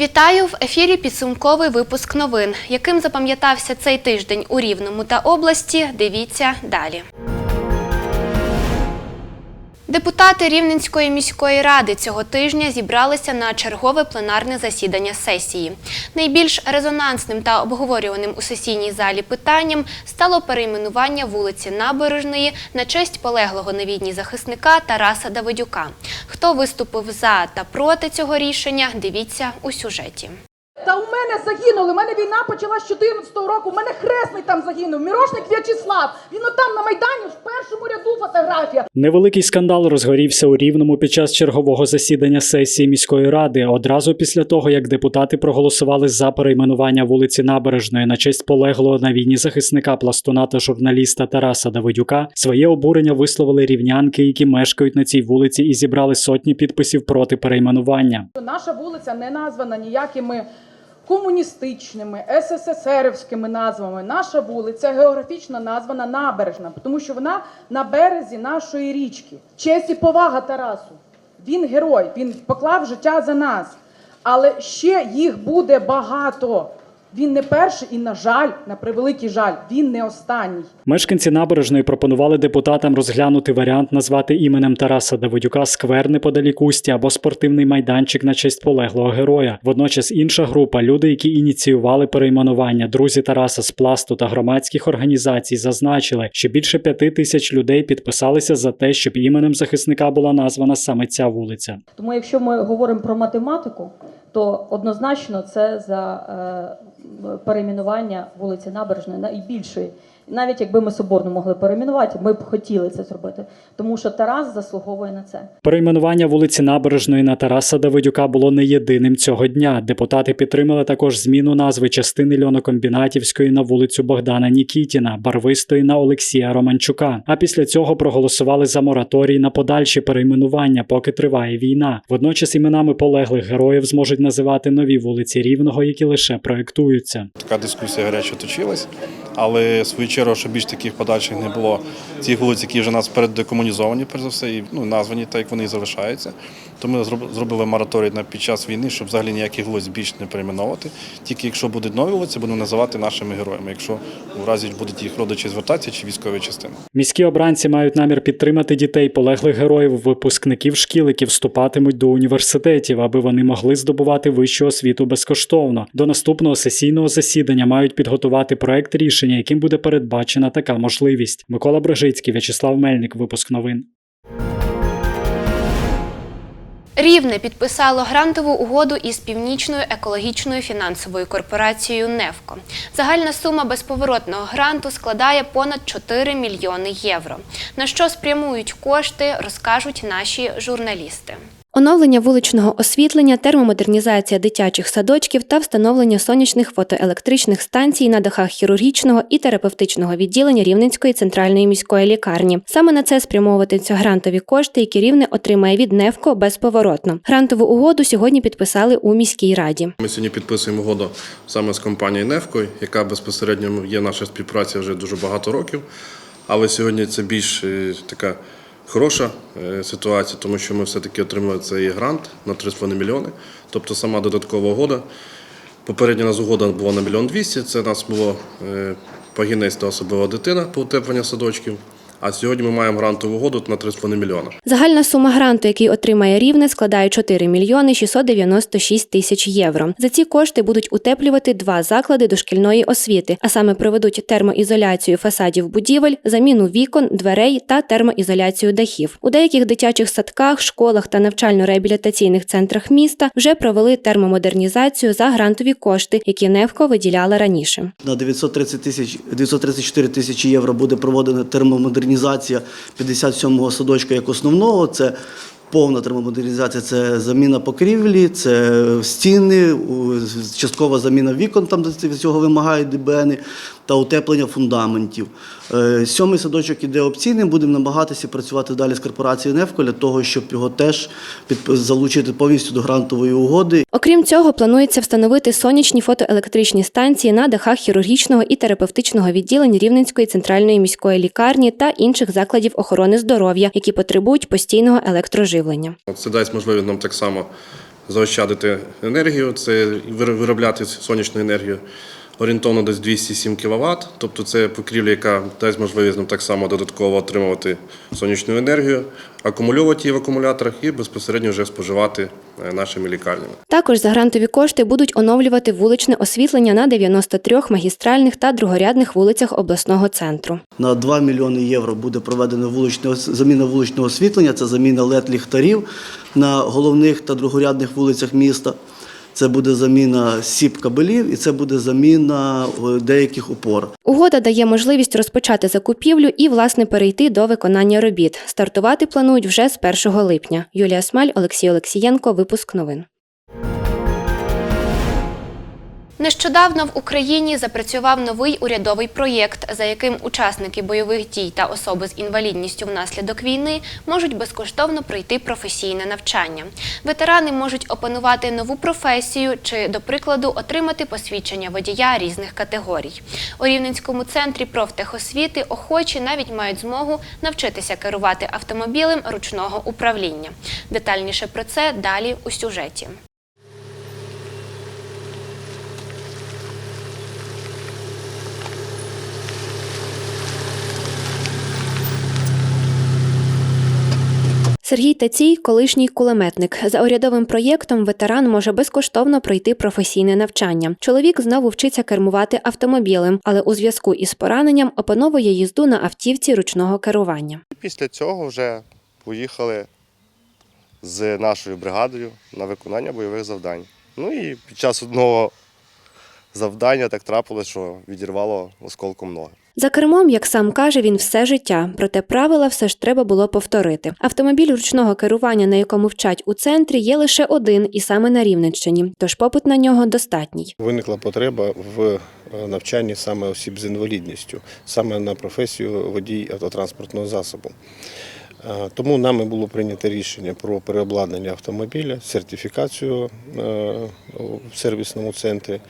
Вітаю в ефірі. Підсумковий випуск новин. Яким запам'ятався цей тиждень у Рівному та області? Дивіться далі. Депутати Рівненської міської ради цього тижня зібралися на чергове пленарне засідання сесії. Найбільш резонансним та обговорюваним у сесійній залі питанням стало перейменування вулиці Набережної на честь полеглого на війні захисника Тараса Давидюка. Хто виступив за та проти цього рішення? Дивіться у сюжеті. Та у мене загинули. У мене війна почалась з 14-го року. У мене хресний там загинув. Мірошник В'ячеслав. Він отам на майдані в першому ряду фотографія. Невеликий скандал розгорівся у Рівному під час чергового засідання сесії міської ради. Одразу після того, як депутати проголосували за перейменування вулиці Набережної на честь полеглого на війні захисника пластуна та журналіста Тараса Давидюка, своє обурення висловили рівнянки, які мешкають на цій вулиці, і зібрали сотні підписів проти перейменування. Наша вулиця не названа ніякими комуністичними, СССРівськими назвами. Наша вулиця географічно названа Набережна, тому що вона на березі нашої річки. Честь і повага Тарасу. Він герой, він поклав життя за нас. Але ще їх буде багато. Він не перший і, на жаль, на превеликий жаль, він не останній. Мешканці набережної пропонували депутатам розглянути варіант назвати іменем Тараса Давидюка сквер неподалік Устя або спортивний майданчик на честь полеглого героя. Водночас інша група, люди, які ініціювали перейменування, друзі Тараса з пласту та громадських організацій, зазначили, що більше п'яти тисяч людей підписалися за те, щоб іменем захисника була названа саме ця вулиця. Тому якщо ми говоримо про математику, то однозначно це за е, перейменування вулиці Набережної найбільшої. Навіть якби ми соборну могли перейменувати, ми б хотіли це зробити, тому що Тарас заслуговує на це. Перейменування вулиці Набережної на Тараса Давидюка було не єдиним цього дня. Депутати підтримали також зміну назви частини льонокомбінатівської на вулицю Богдана Нікітіна, барвистої на Олексія Романчука. А після цього проголосували за мораторій на подальші перейменування, поки триває війна. Водночас іменами полеглих героїв зможуть називати нові вулиці Рівного, які лише проектуються. Така дискусія гаряче точилась, але свою чергу, щоб більш таких подальших не було цих вулиць, які вже нас переддекомунізовані, перш за все, і ну, названі так, як вони і залишаються. То ми зробили мораторій на під час війни, щоб взагалі ніяких вулиць більш не перейменовувати. Тільки якщо будуть нові вулиці, будемо називати нашими героями, якщо в разі будуть їх родичі звертатися чи військові частини. Міські обранці мають намір підтримати дітей полеглих героїв, випускників шкіл, які вступатимуть до університетів, аби вони могли здобувати вищу освіту безкоштовно. До наступного сесійного засідання мають підготувати проект рішення, яким буде передбачена така можливість. Микола Брожицький, В'ячеслав Мельник. Випуск новин. Рівне підписало грантову угоду із північною екологічною фінансовою корпорацією «Невко». Загальна сума безповоротного гранту складає понад 4 мільйони євро. На що спрямують кошти, розкажуть наші журналісти. Оновлення вуличного освітлення, термомодернізація дитячих садочків та встановлення сонячних фотоелектричних станцій на дахах хірургічного і терапевтичного відділення Рівненської центральної міської лікарні. Саме на це спрямовуватимуться грантові кошти, які рівне отримає від НЕФКО безповоротно. Грантову угоду сьогодні підписали у міській раді. Ми сьогодні підписуємо угоду саме з компанією «Невко», яка безпосередньо є наша співпраця вже дуже багато років. Але сьогодні це більш е, така хороша е, ситуація, тому що ми все-таки отримали цей грант на 3,5 мільйони. Тобто сама додаткова угода. Попередня нас угода була на мільйон двісті. Це нас було е, погінець та особлива дитина по утепленню садочків. А сьогодні ми маємо грантову угоду на 3,5 мільйона. Загальна сума гранту, який отримає рівне, складає 4 мільйони 696 тисяч євро. За ці кошти будуть утеплювати два заклади дошкільної освіти, а саме проведуть термоізоляцію фасадів будівель, заміну вікон, дверей та термоізоляцію дахів. У деяких дитячих садках, школах та навчально-реабілітаційних центрах міста вже провели термомодернізацію за грантові кошти, які Невко виділяла раніше. На 930 тисяч 934 тисячі євро буде проводена термомодернізація 57-го садочка як основного. Це повна термомодернізація, це заміна покрівлі, це стіни, часткова заміна вікон, там де цього вимагають ДБНи, та утеплення фундаментів. Е, Сьомий садочок іде опційним, будемо намагатися працювати далі з корпорацією «Невко» для того, щоб його теж залучити повністю до грантової угоди. Окрім цього, планується встановити сонячні фотоелектричні станції на дахах хірургічного і терапевтичного відділень Рівненської центральної міської лікарні та інших закладів охорони здоров'я, які потребують постійного електроживлення. Це дасть можливість нам так само заощадити енергію, це вир- виробляти сонячну енергію орієнтовно десь 207 кВт. Тобто це покрівля, яка дасть можливість нам так само додатково отримувати сонячну енергію, акумульовувати її в акумуляторах і безпосередньо вже споживати е, нашими лікарнями. Також за грантові кошти будуть оновлювати вуличне освітлення на 93 магістральних та другорядних вулицях обласного центру. На 2 мільйони євро буде проведено вуличне заміна вуличного освітлення, це заміна led ліхтарів на головних та другорядних вулицях міста. Це буде заміна сіп кабелів і це буде заміна е, деяких опор. Угода дає можливість розпочати закупівлю і, власне, перейти до виконання робіт. Стартувати планують вже з 1 липня. Юлія Смаль, Олексій Олексієнко. Випуск новин. Нещодавно в Україні запрацював новий урядовий проєкт, за яким учасники бойових дій та особи з інвалідністю внаслідок війни можуть безкоштовно пройти професійне навчання. Ветерани можуть опанувати нову професію чи, до прикладу, отримати посвідчення водія різних категорій. У Рівненському центрі профтехосвіти охочі навіть мають змогу навчитися керувати автомобілем ручного управління. Детальніше про це далі у сюжеті. Сергій Тацій, колишній кулеметник. За урядовим проєктом ветеран може безкоштовно пройти професійне навчання. Чоловік знову вчиться кермувати автомобілем, але у зв'язку із пораненням опановує їзду на автівці ручного керування. Після цього вже поїхали з нашою бригадою на виконання бойових завдань. Ну і під час одного завдання так трапилось, що відірвало осколком ноги. За кермом, як сам каже, він все життя, проте правила все ж треба було повторити. Автомобіль ручного керування, на якому вчать у центрі, є лише один, і саме на Рівненщині, тож попит на нього достатній. Виникла потреба в е, навчанні саме осіб з інвалідністю, саме на професію водій автотранспортного засобу. Е, Тому нами було прийнято рішення про переобладнання автомобіля, сертифікацію е, в сервісному центрі.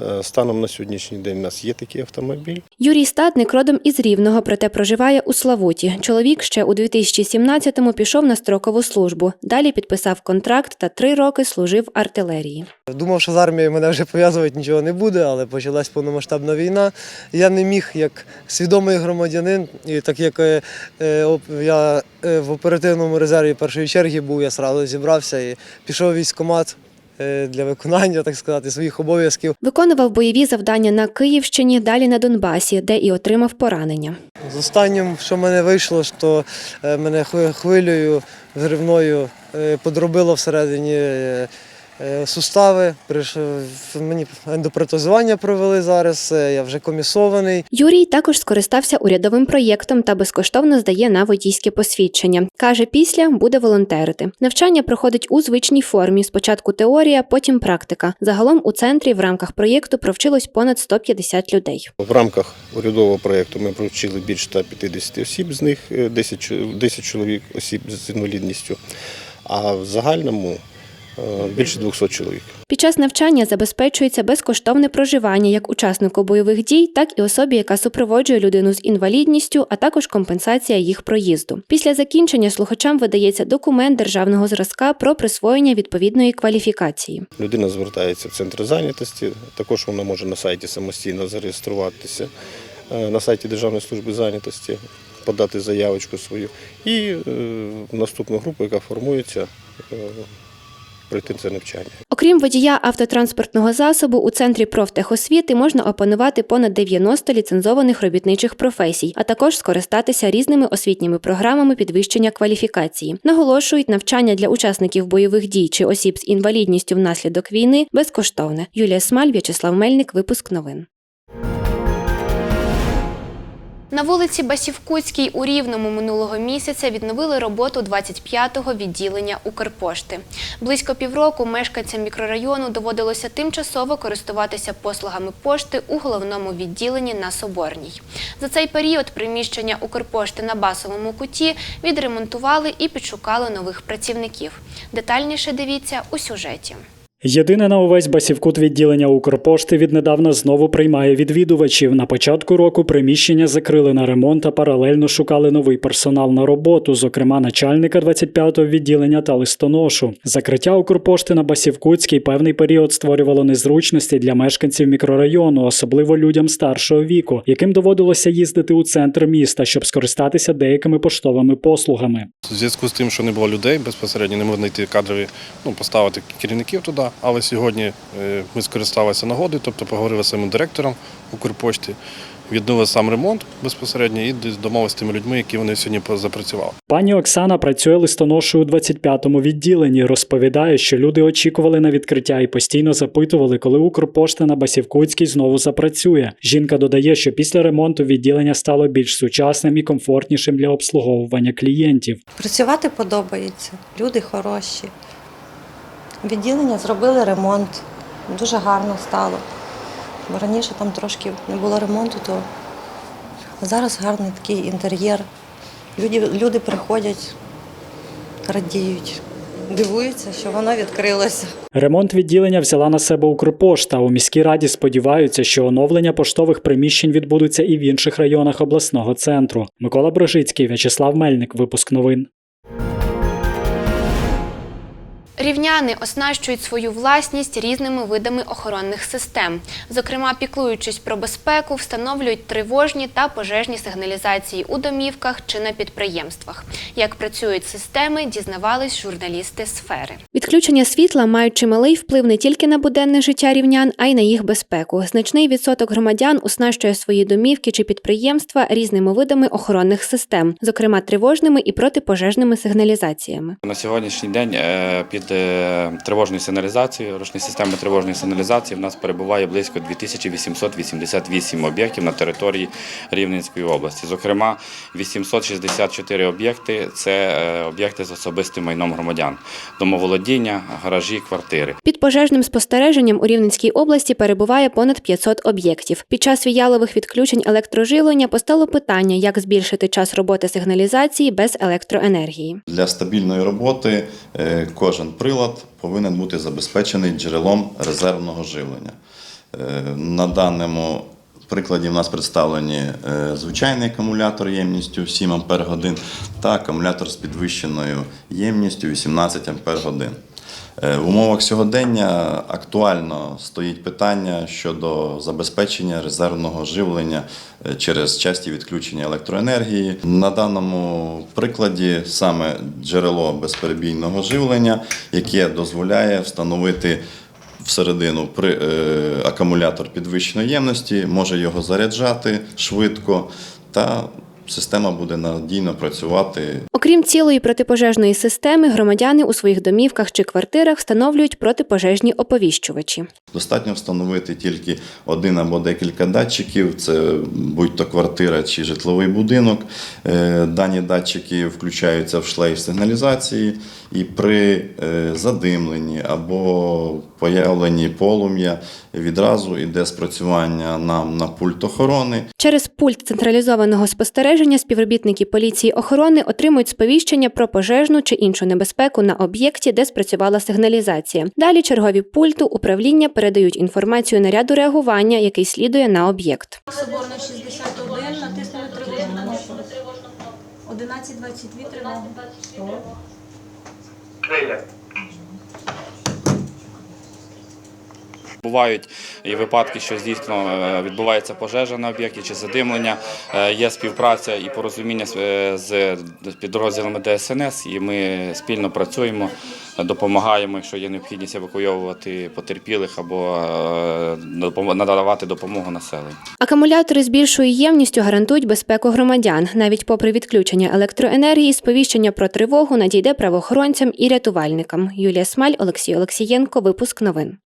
Е, Станом на сьогоднішній день у нас є такий автомобіль. Юрій Статник родом із Рівного, проте проживає у Славуті. Чоловік ще у 2017-му пішов на строкову службу. Далі підписав контракт та три роки служив артилерії. Думав, що з армією мене вже пов'язувати нічого не буде, але почалась повномасштабна війна. Я не міг як свідомий громадянин, і так як е, е, я в оперативному резерві першої черги був, я сразу зібрався і пішов військкомат для виконання, так сказати, своїх обов'язків. Виконував бойові завдання на Київщині, далі на Донбасі, де і отримав поранення. З останнім, що в мене вийшло, що е, мене хвилею взривною е, подробило всередині е, е, сустави. Прийшов- Мені ендопротезування провели зараз, е, я вже комісований. Юрій також скористався урядовим проєктом та безкоштовно здає на водійське посвідчення. Каже, після буде волонтерити. Навчання проходить у звичній формі. Спочатку теорія, потім практика. Загалом у центрі в рамках проєкту провчилось понад 150 людей. В рамках урядового проєкту ми провчили більше 150 осіб, з них е, 10, 10 чоловік осіб з інвалідністю, а в загальному е, більше 200 чоловік. Під час навчання забезпечується безкоштовне проживання як учаснику бойових дій, так і особі, яка супроводжує людину з інвалідністю, а також компенсація їх проїзду. Після закінчення слухачам видається документ державного зразка про присвоєння відповідної кваліфікації. Людина звертається в центр зайнятості, також вона може на сайті самостійно зареєструватися е, на сайті Державної служби зайнятості, подати заявочку свою і е, наступну групу, яка формується, е, пройти це навчання. Окрім водія автотранспортного засобу, у центрі профтехосвіти можна опанувати понад 90 ліцензованих робітничих професій, а також скористатися різними освітніми програмами підвищення кваліфікації. Наголошують, навчання для учасників бойових дій чи осіб з інвалідністю внаслідок війни безкоштовне. Юлія Смаль, В'ячеслав Мельник, випуск новин. На вулиці Басівкутській у Рівному минулого місяця відновили роботу 25-го відділення Укрпошти. Близько півроку мешканцям мікрорайону доводилося тимчасово користуватися послугами пошти у головному відділенні на Соборній. За цей період приміщення Укрпошти на Басовому куті відремонтували і підшукали нових працівників. Детальніше дивіться у сюжеті. Єдине на увесь Басівкут відділення Укрпошти віднедавна знову приймає відвідувачів. На початку року приміщення закрили на ремонт, а паралельно шукали новий персонал на роботу, зокрема начальника 25-го відділення та листоношу. Закриття Укрпошти на Басівкутській певний період створювало незручності для мешканців мікрорайону, особливо людям старшого віку, яким доводилося їздити у центр міста, щоб скористатися деякими поштовими послугами. У зв'язку з тим, що не було людей безпосередньо, не можна знайти кадрові, ну, поставити керівників туди. Але сьогодні е, ми скористалися нагодою, тобто поговорили з самим директором Укрпошти, відновили сам ремонт безпосередньо і домовилися з тими людьми, які вони сьогодні запрацювали. Пані Оксана працює листоношою у 25-му відділенні. Розповідає, що люди очікували на відкриття і постійно запитували, коли Укрпошта на Басівкутській знову запрацює. Жінка додає, що після ремонту відділення стало більш сучасним і комфортнішим для обслуговування клієнтів. Працювати подобається, люди хороші. Відділення зробили ремонт, дуже гарно стало. Бо раніше там трошки не було ремонту, то зараз гарний такий інтер'єр. Люди, люди приходять, радіють, дивуються, що воно відкрилося. Ремонт відділення взяла на себе Укрпошта. У міській раді сподіваються, що оновлення поштових приміщень відбудуться і в інших районах обласного центру. Микола Брожицький, В'ячеслав Мельник. Випуск новин. Рівняни оснащують свою власність різними видами охоронних систем. Зокрема, піклуючись про безпеку, встановлюють тривожні та пожежні сигналізації у домівках чи на підприємствах. Як працюють системи, дізнавались журналісти сфери. Відключення світла мають чималий вплив не тільки на буденне життя рівнян, а й на їх безпеку. Значний відсоток громадян оснащує свої домівки чи підприємства різними видами охоронних систем, зокрема тривожними і протипожежними сигналізаціями. На сьогоднішній день е, під тривожною сигналізацією, ручні системи тривожної сигналізації в нас перебуває близько 2888 об'єктів на території Рівненської області. Зокрема, 864 об'єкти це е, об'єкти з особистим майном громадян, домоволодіння, гаражі, квартири. Під пожежним спостереженням у Рівненській області перебуває понад 500 об'єктів. Під час віялових відключень електроживлення постало питання, як збільшити час роботи сигналізації без електроенергії. Для стабільної роботи е, кожен прилад повинен бути забезпечений джерелом резервного живлення. Е, На даному прикладі в нас представлені е, звичайний акумулятор ємністю 7 Ах та акумулятор з підвищеною ємністю 18 Ах. Е, В умовах сьогодення актуально стоїть питання щодо забезпечення резервного живлення е, через часті відключення електроенергії. На даному прикладі саме джерело безперебійного живлення, яке дозволяє встановити всередину при, е, акумулятор підвищеної ємності, може його заряджати швидко та система буде надійно працювати Окрім цілої протипожежної системи, громадяни у своїх домівках чи квартирах встановлюють протипожежні оповіщувачі. Достатньо встановити тільки один або декілька датчиків, це будь-то квартира чи житловий будинок. Е, Дані датчики включаються в шлейф сигналізації, і при е, задимленні або появленні полум'я відразу йде спрацювання нам на пульт охорони. Через пульт централізованого спостереження співробітники поліції охорони отримують сповіщення про пожежну чи іншу небезпеку на об'єкті, де спрацювала сигналізація. Далі чергові пульту управління передають інформацію наряду реагування, який слідує на об'єкт. Соборна 61, натиснули тривожну кнопку. 11.22 тривога. Бувають і випадки, що дійсно е, відбувається пожежа на об'єкті чи задимлення. Е, Є співпраця і порозуміння з- е, підрозділами ДСНС, і ми спільно працюємо, допомагаємо, якщо є необхідність евакуйовувати потерпілих або надавати допомогу населенню. Акумулятори з більшою ємністю гарантують безпеку громадян. Навіть попри відключення електроенергії, сповіщення про тривогу надійде правоохоронцям і рятувальникам. Юлія Смаль, Олексій Олексієнко. Випуск новин.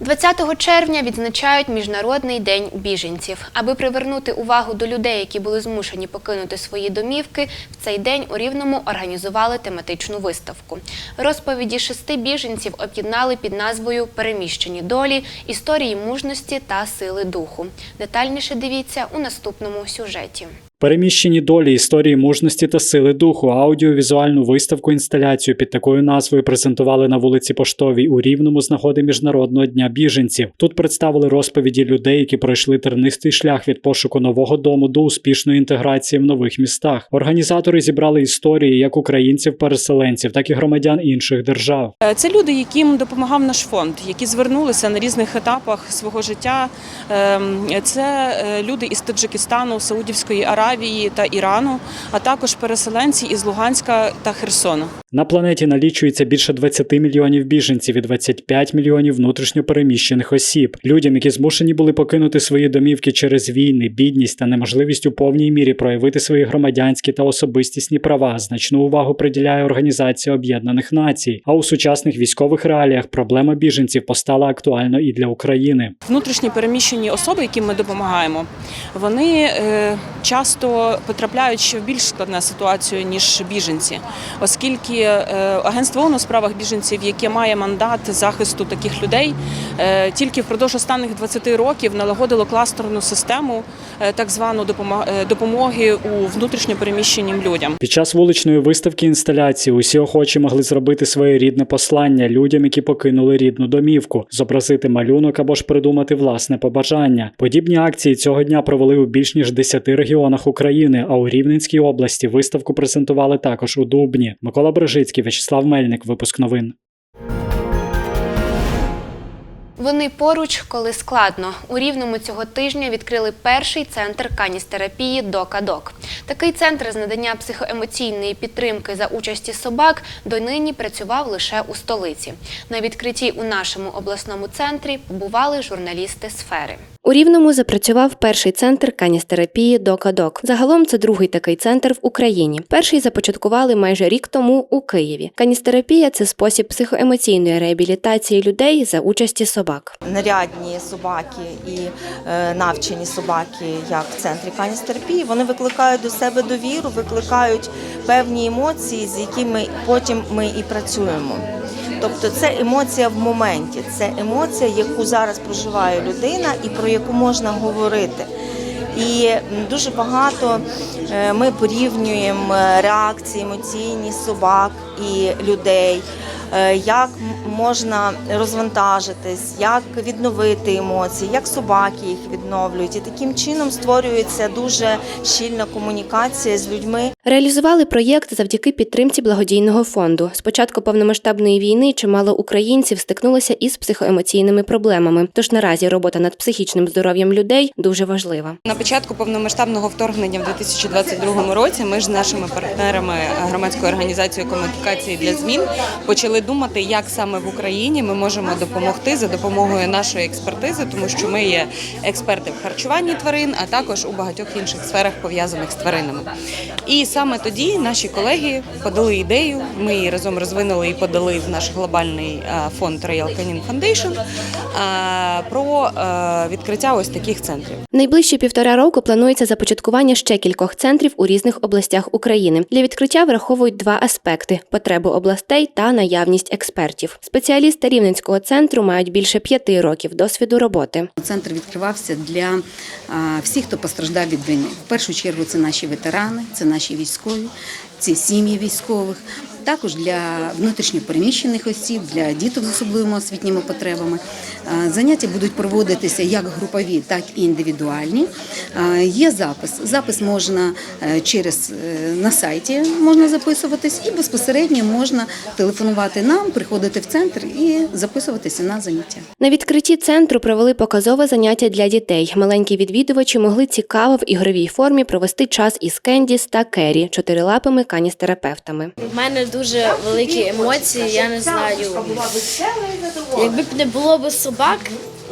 20 червня відзначають Міжнародний день біженців. Аби привернути увагу до людей, які були змушені покинути свої домівки, в цей день у Рівному організували тематичну виставку. Розповіді шести біженців об'єднали під назвою Переміщені долі, історії мужності та сили духу. Детальніше дивіться у наступному сюжеті. Переміщені долі історії мужності та сили духу, аудіовізуальну виставку інсталяцію під такою назвою презентували на вулиці Поштовій у Рівному з нагоди Міжнародного дня біженців. Тут представили розповіді людей, які пройшли тернистий шлях від пошуку нового дому до успішної інтеграції в нових містах. Організатори зібрали історії як українців-переселенців, так і громадян інших держав. Е, Це люди, яким допомагав наш фонд, які звернулися на різних етапах свого життя. Ем, Це е, люди із Таджикистану, Саудівської Аравії та Ірану, а також переселенці із Луганська та Херсона. На планеті налічується більше 20 мільйонів біженців і 25 мільйонів внутрішньопереміщених осіб. Людям, які змушені були покинути свої домівки через війни, бідність та неможливість у повній мірі проявити свої громадянські та особистісні права, значну увагу приділяє Організація Об'єднаних Націй. А у сучасних військових реаліях проблема біженців постала актуально і для України. Внутрішні переміщені особи, яким ми допомагаємо, вони е, часто потрапляють ще в більш складну ситуацію ніж біженці, оскільки е, агентство ООН у справах біженців, яке має мандат захисту таких людей, е, тільки впродовж останніх 20 років налагодило кластерну систему е, так звану допомо- допомоги у внутрішньо переміщеним людям. Під час вуличної виставки інсталяції усі охочі могли зробити своє рідне послання людям, які покинули рідну домівку, зобразити малюнок або ж придумати власне побажання. Подібні акції цього дня провели у більш ніж 10 регіонах України. А у Рівненській області виставку презентували також у Дубні. Микола Брежицький, Вячеслав Мельник. Випуск новин. Вони поруч, коли складно. У Рівному цього тижня відкрили перший центр каністерапії Докадок. Такий центр з надання психоемоційної підтримки за участі собак донині працював лише у столиці. На відкритті у нашому обласному центрі побували журналісти сфери. У Рівному запрацював перший центр каністерапії Докадок. Загалом це другий такий центр в Україні. Перший започаткували майже рік тому у Києві. Каністерапія це спосіб психоемоційної реабілітації людей за участі собак. нарядні собаки і е, навчені собаки, як в центрі каністерапії, вони викликають до себе довіру, викликають певні емоції, з якими потім ми і працюємо. Тобто це емоція в моменті, це емоція, яку зараз проживає людина і про яку можна говорити. І дуже багато е, ми порівнюємо е, реакції емоційні собак і людей, е, як можна розвантажитись, як відновити емоції, як собаки їх відновлюють. І таким чином створюється дуже щільна комунікація з людьми. Реалізували проєкт завдяки підтримці благодійного фонду. З початку повномасштабної війни чимало українців стикнулося із психоемоційними проблемами. Тож наразі робота над психічним здоров'ям людей дуже важлива. На початку повномасштабного вторгнення в 2022 році ми ж з нашими партнерами громадської організації комунікації для змін почали думати, як саме в Україні ми можемо допомогти за допомогою нашої експертизи, тому що ми є експерти в харчуванні тварин, а також у багатьох інших сферах пов'язаних з тваринами. І саме тоді наші колеги подали ідею. Ми її разом розвинули і подали в наш глобальний фонд Royal Canin Foundation про відкриття ось таких центрів. Найближчі півтора року планується започаткування ще кількох центрів у різних областях України. Для відкриття враховують два аспекти: потребу областей та наявність експертів. Спеціалісти Рівненського центру мають більше п'яти років досвіду роботи. Центр відкривався для всіх, хто постраждав від війни. В першу чергу це наші ветерани, це наші військові, це сім'ї військових. Також для внутрішньопереміщених осіб, для діток з особливими освітніми потребами. Заняття будуть проводитися як групові, так і індивідуальні. Є запис. Запис можна е, через е, на сайті можна записуватись, і безпосередньо можна телефонувати нам, приходити в центр і записуватися на заняття. На відкритті центру провели показове заняття для дітей. Маленькі відвідувачі могли цікаво в ігровій формі провести час із Кендіс та Керрі, чотирилапими каністерапевтами. У мене дуже великі емоції, я не знаю. Якби б не було б собак,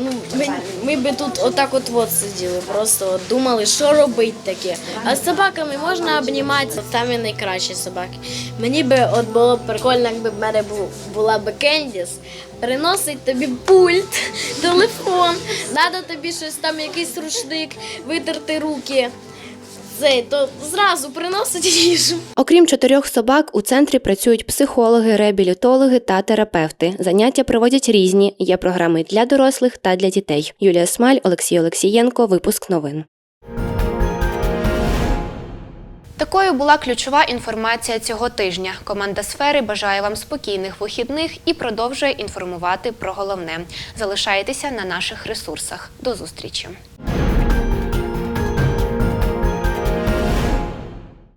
ну ми, ми б тут отак от от сиділи, просто думали, що робити таке. А з собаками можна обніматися, самі найкращі собаки. Мені би от було б прикольно, якби в мене була б Кендіс, приносить тобі пульт, телефон, треба тобі щось там, якийсь рушник, витерти руки. Це, то зразу приносить їжу. Окрім чотирьох собак, у центрі працюють психологи, реабілітологи та терапевти. Заняття проводять різні. Є програми для дорослих та для дітей. Юлія Смаль, Олексій Олексієнко. Випуск новин. Такою була ключова інформація цього тижня. Команда сфери бажає вам спокійних вихідних і продовжує інформувати про головне. Залишайтеся на наших ресурсах. До зустрічі.